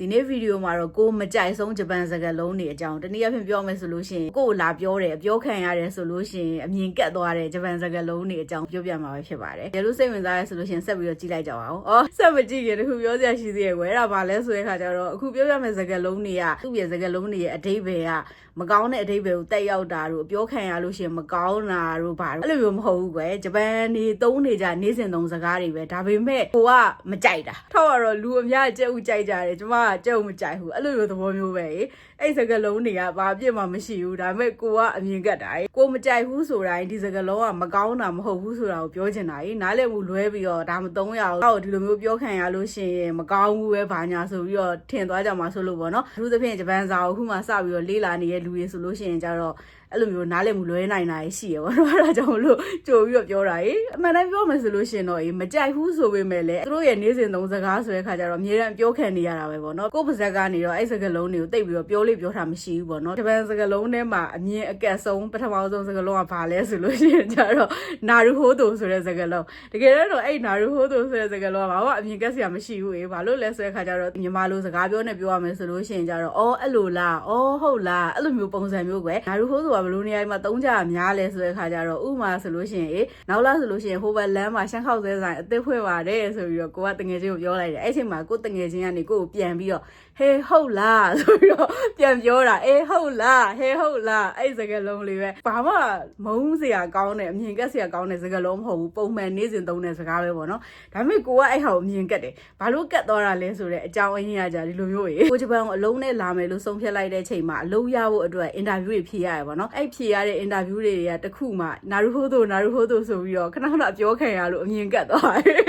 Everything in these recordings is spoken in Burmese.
ဒီနေ့ဗီဒီယိုမှာတော့ကိုမကြိုက်ဆုံးဂျပန်စကားလုံးတွေအကြောင်းတနည်းအားဖြင့်ပြောမယ်ဆိုလို့ရှိရင်ကိုကိုလာပြောတယ်ပြောခံရတယ်ဆိုလို့ရှိရင်အမြင်ကတ်သွားတဲ့ဂျပန်စကားလုံးတွေအကြောင်းပြောပြမှာပဲဖြစ်ပါတယ်ရေလို့စိတ်ဝင်စားရဆိုလို့ရှိရင်ဆက်ပြီးတော့ကြည့်လိုက်ကြပါဦးအော်ဆက်မကြည့်ခင်တခုပြောစရာရှိသေးရဲ့ကွယ်အဲ့ဒါဘာလဲဆိုတဲ့ခါကျတော့အခုပြောပြမယ့်စကားလုံးတွေကသူ့ရဲ့စကားလုံးတွေရဲ့အဓိပ္ပာယ်ကမကောင်းတဲ့အဓိပ္ပာယ်ကိုတက်ရောက်တာတို့ပြောခံရလို့ရှိရင်မကောင်းတာတို့ဘာလို့အဲ့လိုမျိုးမဟုတ်ဘူးကွယ်ဂျပန်နေသုံးနေကြနေစဉ်သုံးစကားတွေပဲဒါပေမဲ့ကိုကမကြိုက်တာထောက်ရတော့လူအများကြက်ဥကြိုက်ကြတယ်ကျမကကြက်ဥမကြိုက်ဘူးအဲ့လိုမျိုးသဘောမျိုးပဲအဲ့စကားလုံးတွေကဘာအပြစ်မှမရှိဘူးဒါပေမဲ့ကိုကအမြင်ကတ်တာကိုမကြိုက်ဘူးဆိုတိုင်းဒီစကားလုံးကမကောင်းတာမဟုတ်ဘူးဆိုတာကိုပြောချင်တာနားလည်မှုလွဲပြီးတော့ဒါမသုံးရအောင်ဟောဒီလိုမျိုးပြောခံရလို့ရှိရင်မကောင်းဘူးပဲဘာညာဆိုပြီးတော့ထင်သွားကြမှာဆိုလို့ပေါ့နော်အထူးသဖြင့်ဂျပန်စာကိုအခုမှစပြီးတော့လေးလာနေတဲ့လူတွေဆိုလို့ရှိရင်ကြတော့အဲ့လိုမျိုးနားလည်မှုလွဲနိုင်တာရှိရပါတော့အဲ့ဒါကြောင့်မလို့ကြိုပြီးတော့ပြောတာရေအမှန်တမ်းပြောမယ်ဆိုလို့ရှိရင်တော့အေးမကြိုက်ဘူးဆိုပေမဲ့လည်းသူတို့ရဲ့နေစဉ်သုံးစကားဆိုတဲ့ခါကျတော့အမြဲတမ်းပြောခံနေရတာပဲပေါ့နော်ကိုယ့်ပါဇက်ကနေတော့အဲ့စကားလုံးတွေကိုတိတ်ပြီးတော့ပြောလို့ပြောတာမရှိဘူးပေါ့နော်ဂျပန်စကားလုံးထဲမှာအမြင်အကက်ဆုံးပထမဆုံးစကားလုံးကဘာလဲဆိုလို့ရှိရင်ကျတော့နာရူဟိုတိုဆိုတဲ့စကားလုံးတကယ်တော့အဲ့နာရူဟိုတိုဆိုတဲ့စကားလုံးကဘာမှအမြင်ကက်စရာမရှိဘူးအေးဘာလို့လဲဆိုတဲ့ခါကျတော့ညီမလိုစကားပြောနေပြောရမယ်ဆိုလို့ရှိရင်ကျတော့အော်အဲ့လိုလားအော်ဟုတ်လားအဲ့လိုမျိုးပုံစံမျိုးကွယ်နာရူဟိုတိုကဘယ်လိုနေရာမှာသုံးကြရများလဲဆိုတဲ့ခါကျတော့ဥမာဆိုလို့ရှိရင်အေးနောက်လာဆိုလို့ရှိရင်ဟိုဘက်လမ်းမှာရှမ်းခောက်ဆဲဆိုင်အသစ်ဖွင့်ပါတယ်ဆိုပြီးတော့ကိုကတငယ်ချင်းကိုပြောလိုက်တယ်အဲ့ချိန်မှာကိုတငယ်ချင်းကနေကိုကိုပြန်ပြီးတော့ဟေးဟုတ်လားဆိုပြီးတော့ပြန်ပြောတာအေးဟုတ်လားဟေးဟုတ်လားအဲ့စကားလုံးလေးပဲဘာမှမုန်းစရာကောင်းတဲ့အမြင်ကက်စရာကောင်းတဲ့စကားလုံးမဟုတ်ဘူးပုံမှန်နေ့စဉ်သုံးတဲ့စကားပဲပေါ့နော်ဒါပေမဲ့ကိုကအဲ့ဟာကိုအမြင်ကက်တယ်ဘာလို့ကက်သွားတာလဲဆိုတဲ့အကြောင်းအရင်းအရာကြဒီလိုမျိုးကြီးကိုဂျပန်ကိုအလုံးနဲ့လာမယ်လို့ဆုံးဖြတ်လိုက်တဲ့ချိန်မှာအလုံးရဖို့အတွက်အင်တာဗျူးတွေဖြေရတယ်ပေါ့နော်အဲ့ဖြေရတဲ့အင်တာဗျူးတွေကတခုမှနာရူဟိုတိုနာရူဟိုတိုဆိုပြီးတော့ခဏခဏပြောခံရလို့အမြင်ကက်သွားတယ်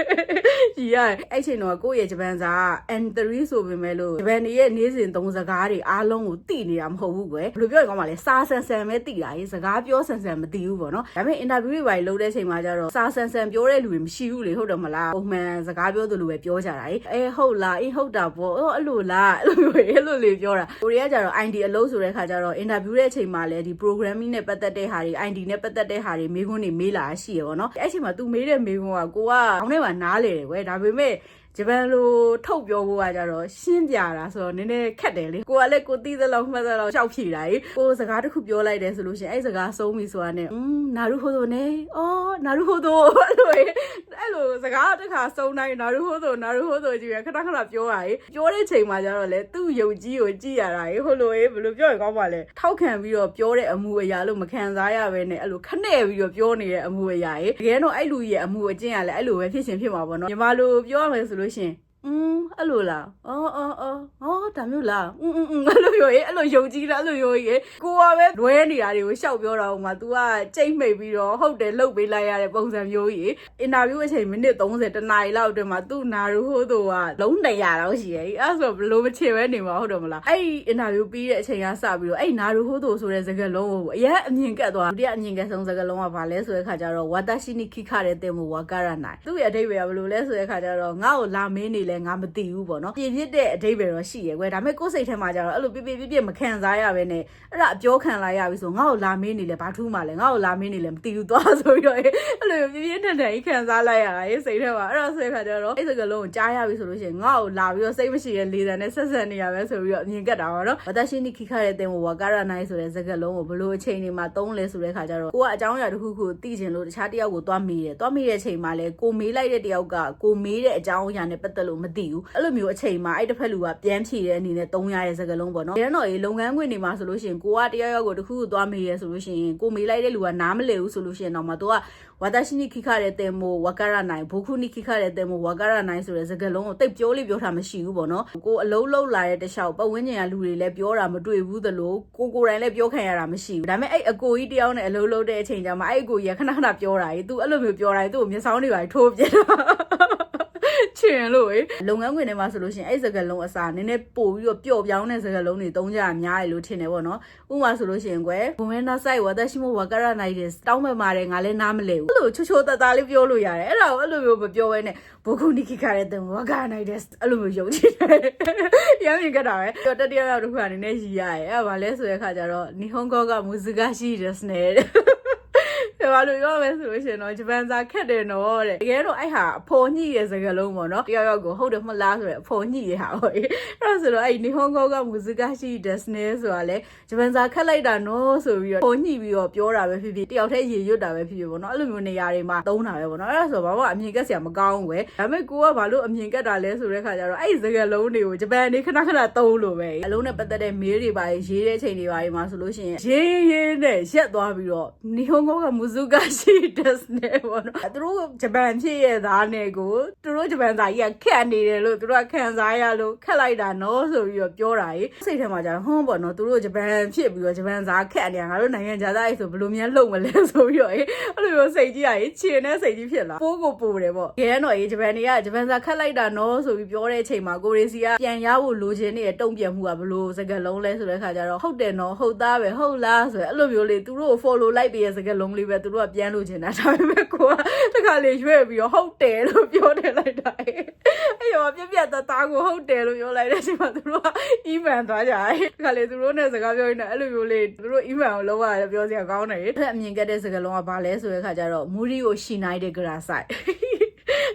ကြီးရတယ်အဲ့ချိန်တော့ကိုယ့်ရဲ့ဂျပန်စာက N3 ဆိုပေမဲ့လို့ဂျပန်တွေရဲ့နေ့စဉ်သုံးစကားတွေအားလုံးကိုသိနေတာမဟုတ်ဘူးကွယ်ဘယ်လိုပြောရင်ကောင်းပါလဲစာဆန်ဆန်ပဲသိတာရေးစကားပြောဆန်ဆန်မသိဘူးပေါ့နော်ဒါပေမဲ့ interview တွေပါလုပ်တဲ့ချိန်မှာကျတော့စာဆန်ဆန်ပြောတဲ့လူတွေမရှိဘူးလေဟုတ်တယ်မလားပုံမှန်စကားပြောသူလိုပဲပြောကြတာရေးအေးဟုတ်လားအေးဟုတ်တာပေါ့အော်အဲ့လိုလားအဲ့လိုမျိုးအဲ့လိုလေးပြောတာကိုရီးယားကျတော့ ID အလုပ်ဆိုတဲ့ခါကျတော့ interview တဲ့အချိန်မှာလည်းဒီ programming နဲ့ပတ်သက်တဲ့ဟာတွေ ID နဲ့ပတ်သက်တဲ့ဟာတွေမေးခွန်းတွေမေးလာရှိရပေါ့နော်အဲ့ချိန်မှာ तू မေးတဲ့မေးခွန်းကကိုကခေါင်းထဲမှာနားလေတယ်ကွယ်ဒါပေမဲ့ဂျပန်လိုထုတ်ပြောဖို့ကကြတော့ရှင်းပြတာဆိုတော့နည်းနည်းခက်တယ်လေကိုကလည်းကိုသိသလောက်မှတ်သလောက်ရှောက်ဖြေတာကြီးကိုစကားတစ်ခုပြောလိုက်တယ်ဆိုလို့ရှိရင်အဲ့စကားဆုံးပြီဆိုတာနဲ့อืมနာရုဟိုတိုနဲ့အော်နာရုဟိုတိုအဲ့လိုအဲ့လိုစကားတစ်ခါဆုံးတိုင်းနာရုဟိုတိုနာရုဟိုတိုကြီးရခဏခဏပြောတာကြီးပြောတဲ့ချိန်မှာကျတော့လေသူ့ယုံကြည်ကိုကြည့်ရတာကြီးဟိုလိုဘယ်လိုပြောရင်ကောင်းပါလဲထောက်ခံပြီးတော့ပြောတဲ့အမှုအရာလို့မခံစားရဘဲနဲ့အဲ့လိုခနဲ့ပြီးတော့ပြောနေတဲ့အမှုအရာကြီးတကယ်တော့အဲ့လူရဲ့အမှုအကျင့်ကလည်းအဲ့လိုပဲဖြစ်ရှင်ဖြစ်မှာပေါ့နော်ညီမလိုပြောရမယ်ဆိုလို့ရှိရင် อืมအဲ့လိုလားအော်အော်အော်အော်ဒါမျိုးလားอืมอืมအဲ့လိုပြောရေးအဲ့လိုယုံကြည်လားအဲ့လိုပြောရေးကိုကပဲလွဲနေတာတွေကိုရှောက်ပြောတာဟိုမှာ तू ကကြိတ်မိတ်ပြီးတော့ဟုတ်တယ်လှုပ်ပေးလိုက်ရတဲ့ပုံစံမျိုးကြီးအင်တာဗျူးအချိန်မိနစ်30တနာရီလောက်အတွင်းမှာသူ့နာရူဟိုးသူကလုံးတရာတော့ရှိရဲ့အဲ့ဆိုဘလို့မချေပဲနေမှာဟုတ်တယ်မလားအဲ့အင်တာဗျူးပြီးတဲ့အချိန်ကစပြီးတော့အဲ့နာရူဟိုးသူဆိုတဲ့စကားလုံးကိုအရင်အမြင်ကတ်သွားဒုတိယအမြင်ကတ်ဆုံးစကားလုံးကဘာလဲဆိုတဲ့ခါကျတော့ဝါတာရှိနိခိခတဲ့တင်မဝါကာရနိုင်သူ့ရဲ့အဓိပ္ပာယ်ကဘလို့လဲဆိုတဲ့ခါကျတော့ငါ့ကိုလာမင်းနေ လဲငါမသိဘူးပေါ့နော်ပြည့်ပြည့်တဲ့အဓိပ္ပာယ်တော့ရှိရဲ့ကွယ်ဒါပေမဲ့ကိုယ်စိတ်ထဲမှာကျတော့အဲ့လိုပြည့်ပြည့်ပြည့်ပြည့်မခံစားရဘဲနဲ့အဲ့ဒါအပြောခံလိုက်ရပြီဆိုငါ့ကိုလာမင်းနေလဲဘာထူးမှလဲငါ့ကိုလာမင်းနေလဲမသိဘူးသွားဆိုပြီးတော့အဲ့လိုပြည့်ပြည့်ထန်ထန်ကြီးခံစားလိုက်ရတာရေးစိတ်ထဲမှာအဲ့တော့ဆိုတဲ့ခါကျတော့အဲ့စကလုံးကိုကြားရပြီဆိုလို့ရှိရင်ငါ့ကိုလာပြီးတော့စိတ်မရှိတဲ့လေတံနဲ့ဆက်ဆက်နေရပဲဆိုပြီးတော့အမြင်ကတ်တာပါတော့ဝတရှိနိခိခတဲ့တင်ဝါကာရနိုင်ဆိုတဲ့စကလုံးကိုဘလို့အချိန်တွေမှာသုံးလဲဆိုတဲ့ခါကျတော့ကိုကအကြောင်းအရာတစ်ခုခုသိချင်လို့တခြားတယောက်ကိုသွားမေးတယ်သွားမေးတဲ့အချိန်မှာလဲကိုမေးလိုက်တဲ့တယောက်ကကိုမေးတဲ့အကြောင်းအရာနဲ့ပတ်သက်လို့မသိဘူးအဲ့လိုမျိုးအချိန်မှာအဲ့တစ်ဖက်လူကပြန်ဖြေတဲ့အနေနဲ့သုံးရတဲ့စကားလုံးပေါ့နော်။ဒါတော့ရေလုပ်ငန်းခွင်တွေမှာဆိုလို့ရှိရင်ကိုကတယောက်ယောက်ကိုတစ်ခုခုသွားမေးရဲဆိုလို့ရှိရင်ကိုမေးလိုက်တဲ့လူကနားမလည်ဘူးဆိုလို့ရှိရင်တော့မှသူကဝါတာရှိနိခိခတဲ့တင်မိုဝါကာရနိုင်ဘိုခုနိခိခတဲ့တင်မိုဝါကာရနိုင်ဆိုတဲ့စကားလုံးကိုတိတ်ပြောလို့ပြောတာမရှိဘူးပေါ့နော်။ကိုအလုံးလုံးလာတဲ့တခြားပတ်ဝန်းကျင်ကလူတွေလည်းပြောတာမတွေ့ဘူးသလိုကိုကိုယ်တိုင်လည်းပြောခံရတာမရှိဘူး။ဒါပေမဲ့အဲ့အကိုကြီးတယောက်နဲ့အလုံးလုံးတဲ့အချိန်ကျမှအဲ့အကိုကြီးကခဏခဏပြောတာကြီး။ तू အဲ့လိုမျိုးပြောတာကြီးသူ့ကိုမျက်စောင်းတွေပါထိုးပြတာ ချင်လို့လေလုပ်ငန်းခွင်ထဲမှာဆိုလို့ရှိရင်အဲ့စကားလုံးအစားနည်းနည်းပို့ပြီးတော့ပျော့ပြောင်းတဲ့စကားလုံးတွေသုံးကြတာများတယ်လို့ထင်တယ်ပေါ့နော်ဥပမာဆိုလို့ရှိရင်ကွယ်ဘုံမဲနာဆိုင်ဝါသရှိမိုဝါကရနိုင်တဲ့တောင်းမဲ့မာတယ်ငါလည်းနားမလဲဘူးအဲ့လိုချိုချိုတတလေးပြောလို့ရတယ်အဲ့ဒါကိုအဲ့လိုမျိုးမပြောဘဲနဲ့ဘိုခုနိခိခရတဲ့ဝါကရနိုင်တဲ့အဲ့လိုမျိုးယုံကြည်တယ်ရမ်းမြင်ကြတာပဲတော့တတိယရောက်တစ်ခုကနေနဲ့ရည်ရတယ်အဲ့ဒါဘာလဲဆိုတဲ့အခါကျတော့နီဟွန်ဂေါကမူဇီကာရှိတယ်စနဲ ဘာလို့ပြောမလဲဆိုလို့ရှိရင်တော့ဂျပန်စာခက်တယ်နော်တဲ့တကယ်တော့အဲ့ဟာအဖော်ညှိရဲ့စကားလုံးပေါ့နော်တယောက်ယောက်ကိုဟုတ်တယ်မလားဆိုရယ်အဖော်ညှိရဲ့ဟာပေါ့အဲ့ဒါဆိုတော့အဲ့နီဟွန်ဂိုကမူဇကာရှိဒက်စနဲဆိုတာလေဂျပန်စာခက်လိုက်တာနော်ဆိုပြီးတော့ဖော်ညှိပြီးတော့ပြောတာပဲဖြစ်ဖြစ်တယောက်တည်းရေရွတ်တာပဲဖြစ်ဖြစ်ပေါ့နော်အဲ့လိုမျိုးနေရာတွေမှာသုံးတာပဲပေါ့နော်အဲ့ဒါဆိုဘာမှအမြင်ကက်စရာမကောင်းဘူးပဲဒါပေမဲ့ကိုကဘာလို့အမြင်ကက်တာလဲဆိုတဲ့ခါကျတော့အဲ့ဒီစကားလုံးတွေကိုဂျပန်နေခဏခဏသုံးလို့ပဲအလုံးနဲ့ပတ်သက်တဲ့မေးတွေပါရေးတဲ့အချိန်တွေပါဒီမှာဆိုလို့ရှိရင်ရေးရေးနဲ့ရက်သွားပြီးတော့နီဟွန်ဂိုကမူဇကာရှိဒက်စနဲပေါ့နော်သူတို့ဂျပန်ဖြစ်ရဲ့သားနဲ့ကိုသူတို့ဂျပန်သားကြီးကခက်နေတယ်လို့သူတို့ကခံစားရလို့ခက်လိုက်တာနော်ဆိုပြီးတော့ပြောတာကြီးစိတ်ထဲမှာကျတော့ဟွန်းပေါ့နော်သူတို့ဂျပန်ဖြစ်ပြီးတော့ဂျပန်သားခက်နေတာငါတို့နိုင်ငံခြားသားကြီးဆိုဘယ်လိုများလုံမလဲဆိုပြီးတော့အဲ့လိုမျိုးစိတ်ကြီးကကြီးချင်တဲ့စိတ်ကြီးဖြစ်လာပိုးကိုပိုးတယ်ပေါ့ခဲတော့ကြီးဂျပန်တွေကဂျပန်သားခက်လိုက်တာနော်ဆိုပြီးပြောတဲ့အချိန်မှာကိုရီစီကပြန်ရဖို့လိုချင်နေတဲ့တုံ့ပြန်မှုကဘလို့စကားလုံးလဲဆိုတဲ့ခါကျတော့ဟုတ်တယ်နော်ဟုတ်သားပဲဟုတ်လားဆိုရင်အဲ့လိုမျိုးလေးသူတို့ကို follow လိုက်ပြီးရဲ့စကားလုံးလေးပဲသူတို့ကပြန်လို့ချင်တာဒါပေမဲ့ကိုကတခါလေရွေ့ပြီးတော့ဟုတ်တယ်လို့ပြောတယ်လိုက်တာအဲ့ရောပြက်ပြက်သားသားကိုဟုတ်တယ်လို့ပြောလိုက်တဲ့အချိန်မှာသူတို့က email သွားကြတယ်တခါလေသူတို့နဲ့စကားပြောနေတယ်အဲ့လိုမျိုးလေးသူတို့ email ကိုလုံးဝပြောစရာကောင်းတယ်အဲ့အမြင်ကက်တဲ့စကားလုံးကဘာလဲဆိုတဲ့ခါကျတော့မူရီကိုရှီနိုင်တဲ့ grass site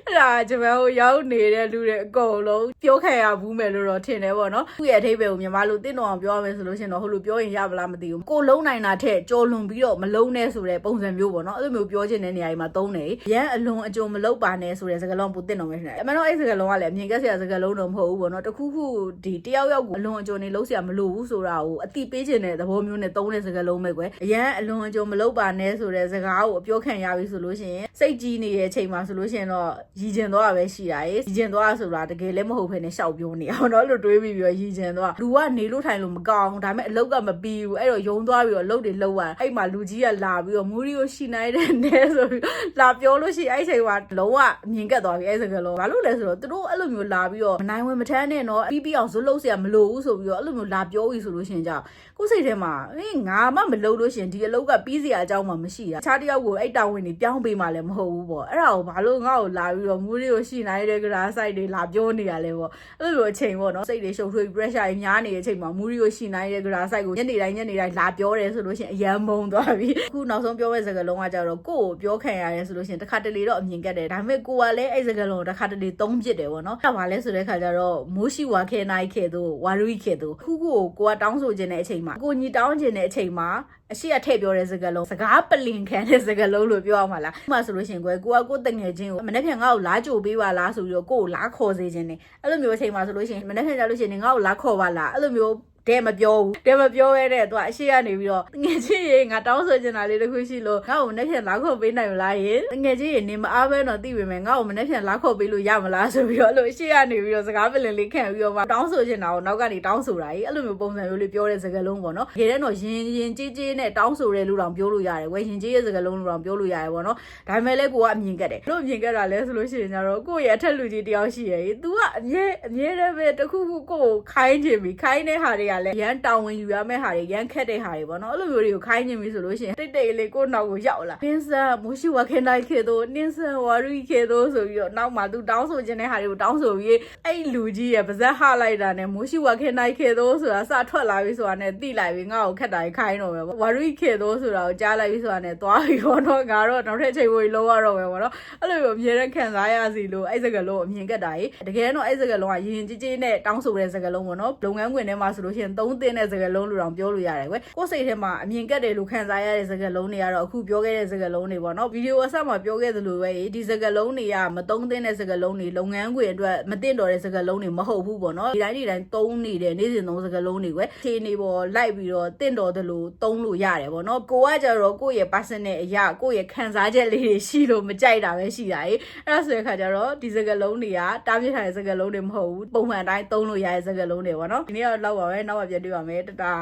အဲ့ဒါဂျပန်ကိုရောက်နေတဲ့လူတွေအကုန်လုံးပြောခံရဘူးမယ်လို့တော့ထင်တယ်ပေါ့နော်သူ့ရဲ့အထိပ္ပယ်ကိုမြန်မာလူသိတော့အောင်ပြောရမယ်ဆိုလို့ရှိရင်တော့ဟိုလိုပြောရင်ရပါလားမသိဘူးကိုလုံးနိုင်တာထက်ကြော်လွန်ပြီးတော့မလုံးနဲ့ဆိုတဲ့ပုံစံမျိုးပေါ့နော်အဲ့လိုမျိုးပြောချင်တဲ့နေရာတွေမှာသုံးတယ်ရန်အလွန်အကြုံမလုံးပါနဲ့ဆိုတဲ့စကားလုံးပိုသိတော့မယ်ထင်တယ်အမှန်တော့အဲ့စကားလုံးကလည်းအမြင်ကက်စရာစကားလုံးတော့မဟုတ်ဘူးပေါ့နော်တခုခုဒီတယောက်ယောက်ကိုအလွန်အကြုံနေလုံးစရာမလိုဘူးဆိုတာကိုအတိပေးချင်တဲ့သဘောမျိုးနဲ့သုံးတဲ့စကားလုံးပဲကွယ်အရန်အလွန်အကြုံမလုံးပါနဲ့ဆိုတဲ့စကားကိုအပြောခံရပြီဆိုလို့ရှိရင်စိတ်ကြီးနေတဲ့အချိန်မှာဆိုလို့ရှိရင်တော့ရည်ကျင်တော့ပဲရှိတာရေရည်ကျင်သွားဆိုတာတကယ်လည်းမဟုတ်ဘဲနဲ့ရှောက်ပြောနေအောင်တော့လို့တွေးပြီးပြီးတော့ရည်ကျင်သွားလူကနေလို့ထိုင်လို့မကောင်းဒါပေမဲ့အလုတ်ကမပြီးဘူးအဲ့တော့ယုံသွားပြီးတော့အလုတ်တွေလောက်ရအဲ့မှာလူကြီးကလာပြီးတော့မူရီကိုရှိနိုင်တဲ့နဲဆိုပြီးလာပြောလို့ရှိရင်အဲ့ချိန်ကလုံးဝအမြင်ကက်သွားပြီအဲ့စကားလုံးဘာလို့လဲဆိုတော့သူတို့အဲ့လိုမျိုးလာပြီးတော့မနိုင်ဝင်မထမ်းနဲ့တော့ပြီးပြီးအောင်ဇွတ်လို့เสียမလို့ဘူးဆိုပြီးတော့အဲ့လိုမျိုးလာပြောပြီးဆိုလို့ရှိရင်ကြောက်ကိုယ်စိတ်ထဲမှာအေးငါမှမလုပ်လို့ရှိရင်ဒီအလုတ်ကပြီးစရာအကြောင်းမှမရှိတာတခြားတစ်ယောက်ကိုအဲ့တာဝန်တွေပြောင်းပေးမှလည်းမဟုတ်ဘူးပေါ့အဲ့ဒါကိုဘာလို့ငါ့ကိုလာပြီး းတော့မူရီကိုရှိနိုင်တဲ့ grass site တွေလာပြောနေရလဲပေါ့အဲ့လိုအချိန်ပေါ့နော်စိတ်တွေရှုပ်ထွေး pressure တွေများနေတဲ့အချိန်မှာမူရီကိုရှိနိုင်တဲ့ grass site ကိုညနေတိုင်းညနေတိုင်းလာပြောတယ်ဆိုလို့ရှိရင်အယမ်းမုန်းသွားပြီအခုနောက်ဆုံးပြောတဲ့စကားလုံးကကြတော့ကိုယ့်ကိုပြောခံရတယ်ဆိုလို့ရှိရင်တစ်ခါတလေတော့အမြင်ကက်တယ်ဒါပေမဲ့ကိုကလည်းအဲ့စကားလုံးကိုတစ်ခါတလေသုံးပြစ်တယ်ပေါ့နော်အဲ့ဒါဘာလဲဆိုတဲ့ခါကျတော့မိုးရှိဝါခဲနိုင်ခဲ့သူဝါရူခဲ့သူခုခုကိုကိုကတောင်းဆိုခြင်းတဲ့အချိန်မှာကိုညီတောင်းခြင်းတဲ့အချိန်မှာအရှိအထည့်ပြောတဲ့စကားလုံးစကားပလင်ခံတဲ့စကားလုံးလို့ပြောရမှာလားဥပမာဆိုလို့ရှိရင်ကိုကကိုကကိုတငယ်ချင်းကိုမနေ့ဖြန်ငါ့ကိုလာကြိုပေးပါလားဆိုပြီးတော့ကိုကိုလာခေါ်စေခြင်းနေအဲ့လိုမျိုးအချိန်မှာဆိုလို့ရှိရင်မနေ့ဖြန်ကြလို့ရှိရင်ငါ့ကိုလာခေါ်ပါလားအဲ့လိုမျိုး တဲ့မပြောဘူးတဲ့မပြောရဲတဲ့သူကအရှိကနေပြီးတော့ငယ်ချင်းရေငါတောင်းဆိုချင်တာလေးတခုရှိလို့ငါ့ကိုမနေ့ဖြန်လာခေါ်ပေးနိုင်မလားရေငယ်ချင်းရေနေမအားပဲတော့သိပေမဲ့ငါ့ကိုမနေ့ဖြန်လာခေါ်ပေးလို့ရမလားဆိုပြီးတော့အဲ့လိုအရှိကနေပြီးတော့စကားပလင်လေးခံပြီးတော့မှတောင်းဆိုချင်တာကိုနောက်ကနေတောင်းဆိုတာကြီးအဲ့လိုမျိုးပုံစံမျိုးလေးပြောတဲ့စကားလုံးပေါ့နော်ရေတဲ့တော့ရင်ရင်ကြီးကြီးနဲ့တောင်းဆိုတဲ့လူတောင်ပြောလို့ရတယ်ဝယ်ရင်ကြီးရဲ့စကားလုံးလူတောင်ပြောလို့ရတယ်ပေါ့နော်ဒါပေမဲ့လည်းကိုကအမြင်ကက်တယ်လို့အမြင်ကက်တာလဲဆိုလို့ရှိရင်ကျတော့ကိုယ့်ရဲ့အထက်လူကြီးတယောက်ရှိရဲ့ तू ကအမြဲအမြဲတမ်းပဲတခုခုကိုယ်ကိုခိုင်းချင်ပြီခိုင်းတဲ့ဟာတွေကလည်းရန်တောင်းဝင်ယူရမယ့်ဟာတွေရန်ခက်တဲ့ဟာတွေပေါ့နော်အဲ့လိုမျိုးတွေကိုခိုင်းချင်ပြီဆိုလို့ရှိရင်တိတ်တိတ်လေးကိုယ့်နောက်ကိုရောက်လာနင်းဆန်မိုးရှိဝခဲနိုင်ခေတော့နင်းဆန်ဝါရီခေတော့ဆိုပြီးတော့နောက်မှ तू တောင်းဆိုခြင်းတဲ့ဟာတွေကိုတောင်းဆိုပြီးအဲ့လူကြီးရဲ့ပါဇက်ဟလိုက်တာနဲ့မိုးရှိဝခဲနိုင်ခေတော့ဆိုတာစထွက်လာပြီဆိုတာနဲ့တိလိုက်ပြီငါ့ကိုခက်တာကြီးခိုင်းတော့ပဲပေါ့ဝါရီခေတော့ဆိုတာကိုကြားလိုက်ပြီဆိုတာနဲ့သွားပြီပေါ့နော်ငါတော့နောက်ထပ်ချိန်ဝေးလုံးရတော့ပဲပေါ့နော်အဲ့လိုမျိုးအမြဲတမ်းခံစားရစီလို့အဲ့စကလုံးအမြင်ကက်တာကြီးတကယ်တော့အဲ့စကလုံးကရင်ကြီးကြီးနဲ့တောင်းဆိုတဲ့စကလုံးပေါ့နော်လုပ်ငန်းခွင်ထဲမှာဆိုလို့ရှိရင်သုံးသင်းတဲ့စကလုံးလို့တောင်ပြောလို့ရတယ်ကွယ်ကိုယ်စိတ်ထဲမှာအမြင်ကက်တယ်လို့ခံစားရတဲ့စကလုံးတွေကတော့အခုပြောခဲ့တဲ့စကလုံးတွေပေါ့နော်ဗီဒီယိုအစမှာပြောခဲ့သလိုပဲဒီစကလုံးတွေကမသုံးသင်းတဲ့စကလုံးတွေလုပ်ငန်းခွင်အတွက်မတင်တော်တဲ့စကလုံးတွေမဟုတ်ဘူးပေါ့နော်ဒီတိုင်းဒီတိုင်းသုံးနေတဲ့နေ့စဉ်သုံးစကလုံးတွေကွယ်ခြေနေပေါ်လိုက်ပြီးတော့တင့်တော်သလိုသုံးလို့ရတယ်ပေါ့နော်ကိုကကြတော့ကိုယ့်ရဲ့ personal အရာကိုယ့်ရဲ့ခံစားချက်လေးတွေရှိလို့မကြိုက်တာပဲရှိတာ ਈ အဲ့ဒါဆိုတဲ့ခါကျတော့ဒီစကလုံးတွေကတားမြစ်ထားတဲ့စကလုံးတွေမဟုတ်ဘူးပုံမှန်အတိုင်းသုံးလို့ရတဲ့စကလုံးတွေပေါ့နော်ဒီနေ့တော့လောက်ပါပဲနောက်မှပြန်တွေ့ပါမယ်တတာ